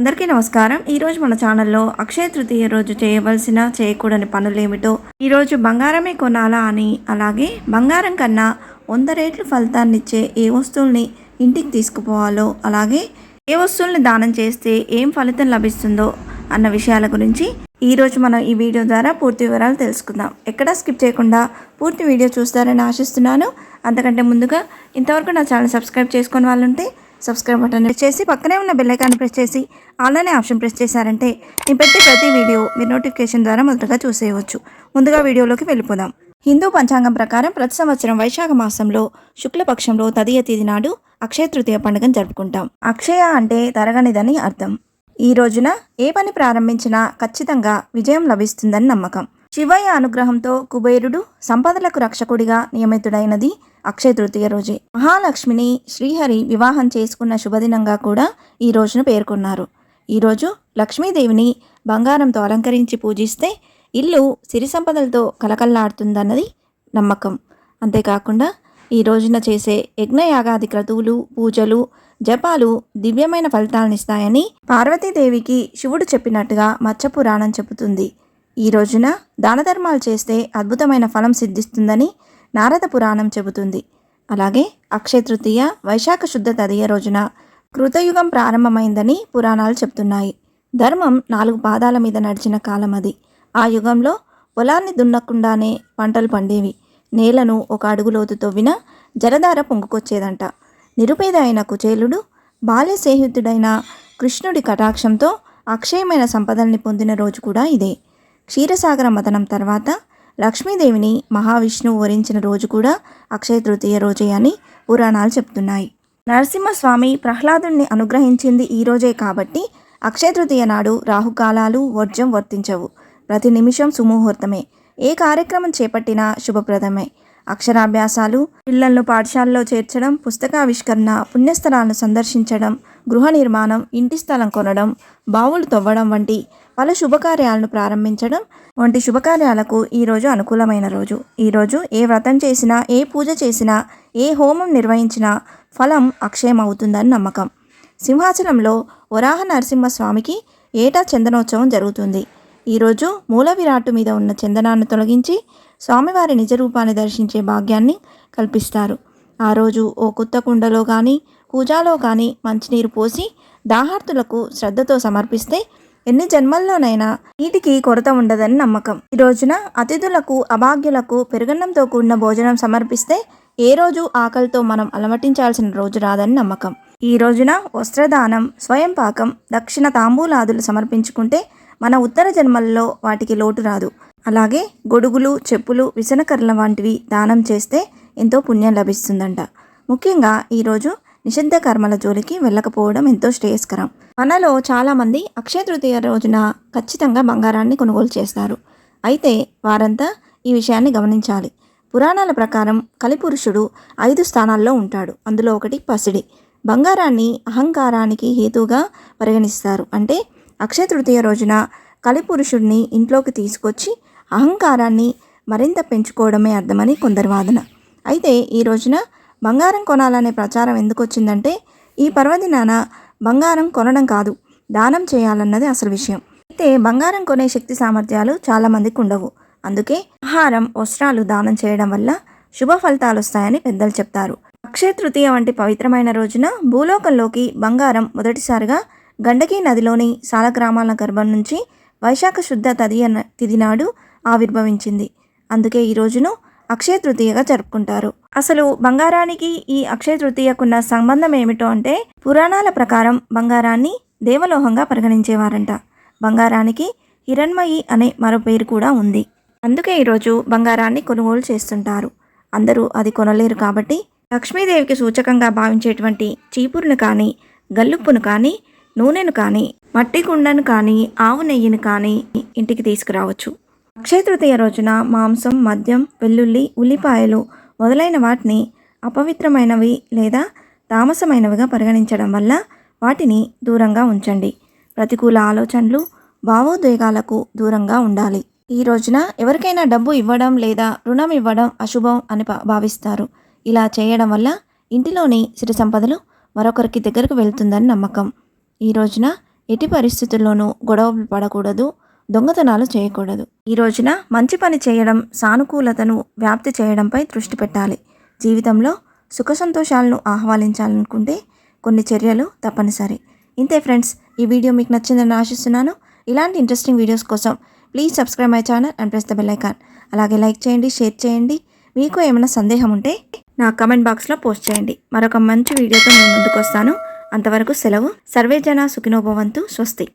అందరికీ నమస్కారం. ఈరోజు మన ఛానల్లో అక్షయ తృతీయ రోజు చేయవలసిన చేయకూడని పనులేమిటో ఈరోజు బంగారమే కొనాలా అని అలాగే బంగారం కన్నా వంద రేట్లు ఫలితాన్ని ఇచ్చే ఏ వస్తువుల్ని ఇంటికి తీసుకుపోవాలో అలాగే ఏ వస్తువుల్ని దానం చేస్తే ఏం ఫలితం లభిస్తుందో అన్న విషయాల గురించి ఈరోజు మనం ఈ వీడియో ద్వారా పూర్తి వివరాలు తెలుసుకుందాం. ఎక్కడా స్కిప్ చేయకుండా పూర్తి వీడియో చూస్తారని ఆశిస్తున్నాను. అంతకంటే ముందుగా ఇంతవరకు నా ఛానల్ సబ్స్క్రైబ్ చేసుకుని వాళ్ళు ఉంటే సబ్స్క్రైబ్ బటన్ ప్రెస్ చేసి పక్కనే ఉన్న బెల్లైకాన్ని ప్రెస్ చేసి ఆల్ ఆప్షన్ ప్రెస్ చేశారంటే నేను పెట్టే ప్రతి వీడియో మీరు నోటిఫికేషన్ ద్వారా మొదటగా చూసేయవచ్చు. ముందుగా వీడియోలోకి వెళ్ళిపోదాం. హిందూ పంచాంగం ప్రకారం ప్రతి సంవత్సరం వైశాఖ మాసంలో శుక్లపక్షంలో తదియ తేదీ నాడు అక్షయ తృతీయ పండుగను జరుపుకుంటాం. అక్షయ అంటే తరగనిదని అర్థం. ఈ రోజున ఏ పని ప్రారంభించినా ఖచ్చితంగా విజయం లభిస్తుందని నమ్మకం. శివయ్య అనుగ్రహంతో కుబేరుడు సంపదలకు రక్షకుడిగా నియమితుడైనది అక్షయ తృతీయ రోజే. మహాలక్ష్మిని శ్రీహరి వివాహం చేసుకున్న శుభదినంగా కూడా ఈ రోజును పేర్కొన్నారు. ఈరోజు లక్ష్మీదేవిని బంగారంతో అలంకరించి పూజిస్తే ఇల్లు సిరి సంపదలతో కలకల్లాడుతుందన్నది నమ్మకం. అంతేకాకుండా ఈ రోజున చేసే యజ్ఞయాగాది క్రతువులు పూజలు జపాలు దివ్యమైన ఫలితాలనిస్తాయని పార్వతీదేవికి శివుడు చెప్పినట్టుగా మత్స్య పురాణం చెబుతుంది. ఈ రోజున దానధర్మాలు చేస్తే అద్భుతమైన ఫలం సిద్ధిస్తుందని నారద పురాణం చెబుతుంది. అలాగే అక్షయ తృతీయ వైశాఖ శుద్ధ తదియ రోజున కృతయుగం ప్రారంభమైందని పురాణాలు చెప్తున్నాయి. ధర్మం నాలుగు పాదాల మీద నడిచిన కాలం అది. ఆ యుగంలో పొలాన్ని దున్నకుండానే పంటలు పండేవి. నేలను ఒక అడుగు లోతు తవ్విన జలధార పొంగుకొచ్చేదంట. నిరుపేద అయిన కుచేలుడు బాల్య స్నేహితుడైన కృష్ణుడి కటాక్షంతో అక్షయమైన సంపదల్ని పొందిన రోజు కూడా ఇదే. క్షీరసాగర మదనం తర్వాత లక్ష్మీదేవిని మహావిష్ణువు వరించిన రోజు కూడా అక్షయ తృతీయ రోజే అని పురాణాలు చెప్తున్నాయి. నరసింహస్వామి ప్రహ్లాదుని అనుగ్రహించింది ఈ రోజే కాబట్టి అక్షయ తృతీయ నాడు రాహుకాలాలు వర్జం వర్తించవు. ప్రతి నిమిషం సుముహూర్తమే. ఏ కార్యక్రమం చేపట్టినా శుభప్రదమే. అక్షరాభ్యాసాలు పిల్లలను పాఠశాలలో చేర్చడం పుస్తకావిష్కరణ పుణ్యస్థలాలను సందర్శించడం గృహ నిర్మాణం ఇంటి స్థలం కొనడం బావులు తవ్వడం వంటి పలు శుభకార్యాలను ప్రారంభించడం వంటి శుభకార్యాలకు ఈరోజు అనుకూలమైన రోజు. ఈరోజు ఏ వ్రతం చేసినా ఏ పూజ చేసినా ఏ హోమం నిర్వహించినా ఫలం అక్షయమవుతుందని నమ్మకం. సింహాచలంలో వరాహ నరసింహస్వామికి ఏటా చందనోత్సవం జరుగుతుంది. ఈరోజు మూల విరాట్టు మీద ఉన్న చందనాన్ని తొలగించి స్వామివారి నిజ రూపాన్ని దర్శించే భాగ్యాన్ని కల్పిస్తారు. ఆ రోజు ఓ కొత్త కుండలో కానీ కూజాలో కానీ మంచినీరు పోసి దాహార్తులకు శ్రద్ధతో సమర్పిస్తే ఎన్ని జన్మల్లోనైనా నీటికి కొరత ఉండదని నమ్మకం. ఈ రోజున అతిథులకు అభాగ్యులకు పెరుగన్నంతో కూడిన భోజనం సమర్పిస్తే ఏ రోజు ఆకలితో మనం అలమటించాల్సిన రోజు రాదని నమ్మకం. ఈ రోజున వస్త్రదానం స్వయం పాకం దక్షిణ తాంబూలాదులు సమర్పించుకుంటే మన ఉత్తర జన్మల్లో వాటికి లోటు రాదు. అలాగే గొడుగులు చెప్పులు విసనకర్ల వంటివి దానం చేస్తే ఎంతో పుణ్యం లభిస్తుందంట. ముఖ్యంగా ఈరోజు నిషిద్ధ కర్మల జోలికి వెళ్ళకపోవడం ఎంతో శ్రేయస్కరం. మనలో చాలామంది అక్షయ తృతీయ రోజున ఖచ్చితంగా బంగారాన్ని కొనుగోలు చేస్తారు. అయితే వారంతా ఈ విషయాన్ని గమనించాలి. పురాణాల ప్రకారం కలిపురుషుడు ఐదు స్థానాల్లో ఉంటాడు. అందులో ఒకటి పసిడి. బంగారాన్ని అహంకారానికి హేతుగా పరిగణిస్తారు. అంటే అక్షయ తృతీయ రోజున కలిపురుషుడిని ఇంట్లోకి తీసుకొచ్చి అహంకారాన్ని మరింత పెంచుకోవడమే అర్థమని కొందరి వాదన. అయితే ఈ రోజున బంగారం కొనాలనే ప్రచారం ఎందుకు వచ్చిందంటే ఈ పర్వదినాన బంగారం కొనడం కాదు దానం చేయాలన్నది అసలు విషయం. అయితే బంగారం కొనే శక్తి సామర్థ్యాలు చాలామందికి ఉండవు అందుకే ఆహారం వస్త్రాలు దానం చేయడం వల్ల శుభ ఫలితాలు వస్తాయని పెద్దలు చెప్తారు. అక్షయ తృతీయ వంటి పవిత్రమైన రోజున భూలోకంలోకి బంగారం మొదటిసారిగా గండకీ నదిలోని సాలగ్రామాల గర్భం నుంచి వైశాఖ శుద్ధ తదియ తిది నాడు ఆవిర్భవించింది. అందుకే ఈ రోజును అక్షయ తృతీయగా జరుపుకుంటారు. అసలు బంగారానికి ఈ అక్షయ తృతీయకున్న సంబంధం ఏమిటో అంటే పురాణాల ప్రకారం బంగారాన్ని దేవలోహంగా పరిగణించేవారంట. బంగారానికి హిరణ్మయి అనే మరో పేరు కూడా ఉంది. అందుకే ఈరోజు బంగారాన్ని కొనుగోలు చేస్తుంటారు. అందరూ అది కొనలేరు కాబట్టి లక్ష్మీదేవికి సూచకంగా భావించేటువంటి చీపురును కానీ గల్లుప్పును కానీ నూనెను కానీ మట్టి కుండను కానీ ఆవు నెయ్యిని కానీ ఇంటికి తీసుకురావచ్చు. అక్షయ తృతీయ రోజున మాంసం మద్యం వెల్లుల్లి ఉల్లిపాయలు మొదలైన వాటిని అపవిత్రమైనవి లేదా తామసమైనవిగా పరిగణించడం వల్ల వాటిని దూరంగా ఉంచండి. ప్రతికూల ఆలోచనలు భావోద్వేగాలకు దూరంగా ఉండాలి. ఈ రోజున ఎవరికైనా డబ్బు ఇవ్వడం లేదా రుణం ఇవ్వడం అశుభం అని భా- భావిస్తారు. ఇలా చేయడం వల్ల ఇంటిలోని సిరి సంపదలు మరొకరికి దగ్గరకు వెళ్తుందని నమ్మకం. ఈ రోజున ఎట్టి పరిస్థితుల్లోనూ గొడవలు పడకూడదు. దొంగతనాలు చేయకూడదు. ఈ రోజున మంచి పని చేయడం సానుకూలతను వ్యాప్తి చేయడంపై దృష్టి పెట్టాలి. జీవితంలో సుఖ సంతోషాలను ఆహ్వానించాలనుకుంటే కొన్ని చర్యలు తప్పనిసరి. ఇంతే ఫ్రెండ్స్ ఈ వీడియో మీకు నచ్చిందని ఆశిస్తున్నాను. ఇలాంటి ఇంట్రెస్టింగ్ వీడియోస్ కోసం please subscribe my channel and press the bell icon. అలాగే లైక్ చేయండి షేర్ చేయండి. మీకు ఏమైనా సందేహం ఉంటే నా కమెంట్ బాక్స్లో పోస్ట్ చేయండి. మరొక మంచి వీడియోతో నేను ముందుకు వస్తాను అంతవరకు సెలవు. సర్వే జన సుఖినోభవంతు స్వస్తి.